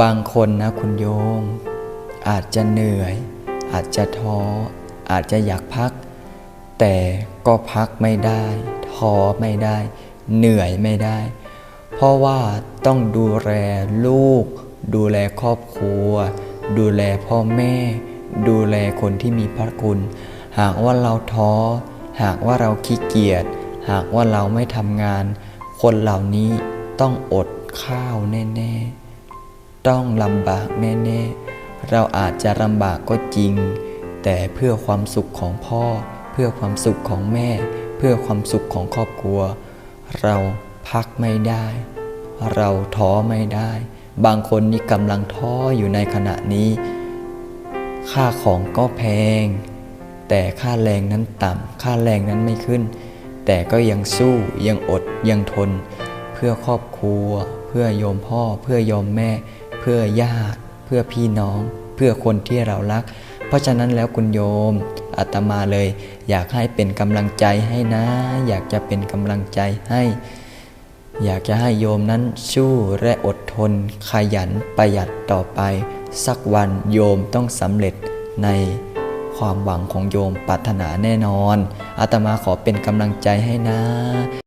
บางคนนะคุณโยม อาจจะเหนื่อย อาจจะท้อ อาจจะอยากพัก แต่ก็พักไม่ได้ท้อไม่ได้ เหนื่อยไม่ได้ เพราะว่าต้องดูแลลูก ดูแลครอบครัว ดูแลพ่อแม่ ดูแลคนที่มีพระคุณ หากว่าเราท้อ หากว่าเราขี้เกียจหากว่าเราไม่ทำงาน คนเหล่านี้ต้องอดข้าวแน่ ๆ ต้องลำบากแน่ๆ เราอาจจะลำบากก็จริง แต่เพื่อความสุขของพ่อ เพื่อความสุขของแม่ เพื่อความสุขของครอบครัว เราพักไม่ได้ เราท้อไม่ได้ บางคนนี่กำลังท้ออยู่ในขณะนี้ ค่าของก็แพง แต่ค่าแรงนั้นต่ำค่าแรงนั้นไม่ขึ้น แต่ก็ยังสู้ยังอดยังทน เพื่อครอบครัว เพื่อโยมพ่อเพื่อโยมแม่ เพื่อญาติ เพื่อพี่น้อง เพื่อคนที่เรารัก เพราะฉะนั้นแล้วคุณโยมอาตมาเลย อยากให้เป็นกำลังใจให้นะ อยากจะเป็นกำลังใจให้ อยากจะให้โยมนั้นสู้และอดทน ขยันประหยัดต่อไป สักวันโยมต้องสำเร็จในความหวังของโยมปรารถนาแน่นอนอาตมาขอเป็นกำลังใจให้นะ